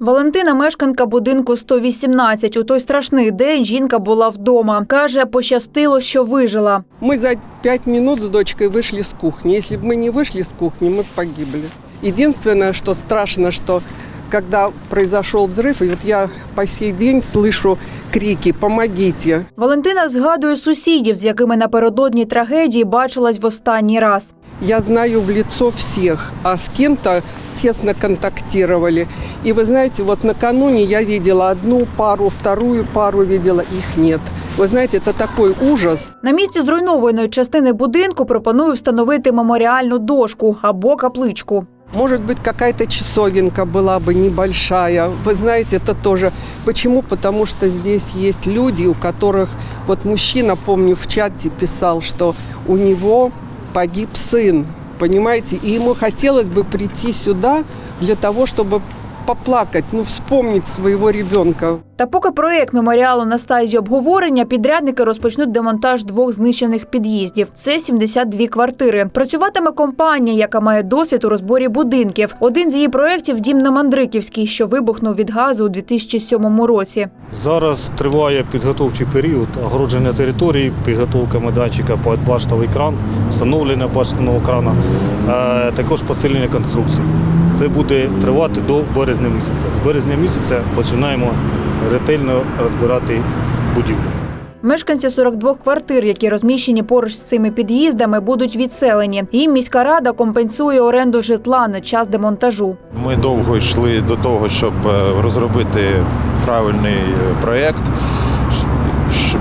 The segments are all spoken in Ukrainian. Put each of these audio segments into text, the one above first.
Валентина, мешканка будинку 118. У той страшний день жінка була вдома. Каже, пощастило, що вижила. Мы за пять минут с дочкой вышли с кухни. Если бы мы не вышли с кухни, мы б погибли. Единственное, что страшно, что когда произошел взрыв, и вот я по сей день слышу крики «помогите». Валентина згадує сусідів, з якими напередодні трагедії бачилась в останній раз. Я знаю в лицо всех, а с кем-то тесно контактировали. И вы знаете, вот накануне я видела одну пару, вторую пару видела, их нет. Вы знаете, это такой ужас. На місці зруйнованої частини будинку пропоную встановити меморіальну дошку або капличку. Может быть, какая-то часовенка была бы небольшая. Вы знаете, это тоже. Почему? Потому что здесь есть люди, у которых... Вот мужчина, помню, в чате писал, что у него погиб сын. Понимаете? И ему хотелось бы прийти сюда для того, чтобы поплакать, ну, вспомнить своего ребенка. Та поки проєкт меморіалу на стадії обговорення, підрядники розпочнуть демонтаж двох знищених під'їздів. Це 72 квартири. Працюватиме компанія, яка має досвід у розборі будинків. Один з її проєктів – дім на Мандриківській, що вибухнув від газу у 2007 році. Зараз триває підготовчий період огородження території, підготовка майданчика під баштовий кран, встановлення баштового крана, е, також посилення конструкції. Це буде тривати до березня місяця. З березня місяця починаємо ретельно розбирати будівлю. Мешканці 42 квартир, які розміщені поруч з цими під'їздами, будуть відселені. Їм міська рада компенсує оренду житла на час демонтажу. Ми довго йшли до того, щоб е, розробити правильний е, проєкт,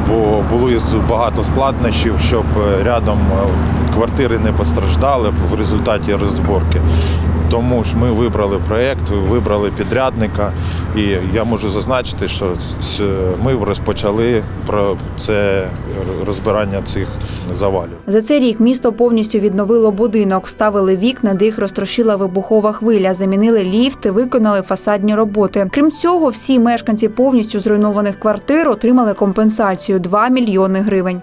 бо було із- багато складнощів, щоб е, рядом квартири не постраждали в результаті розборки. Тому ж ми вибрали проєкт, вибрали підрядника, і я можу зазначити, що ми розпочали про це розбирання цих завалів. За цей рік місто повністю відновило будинок, вставили вікна, де їх розтрощила вибухова хвиля, замінили ліфти, виконали фасадні роботи. Крім цього, всі мешканці повністю зруйнованих квартир отримали компенсацію 2 мільйони гривень.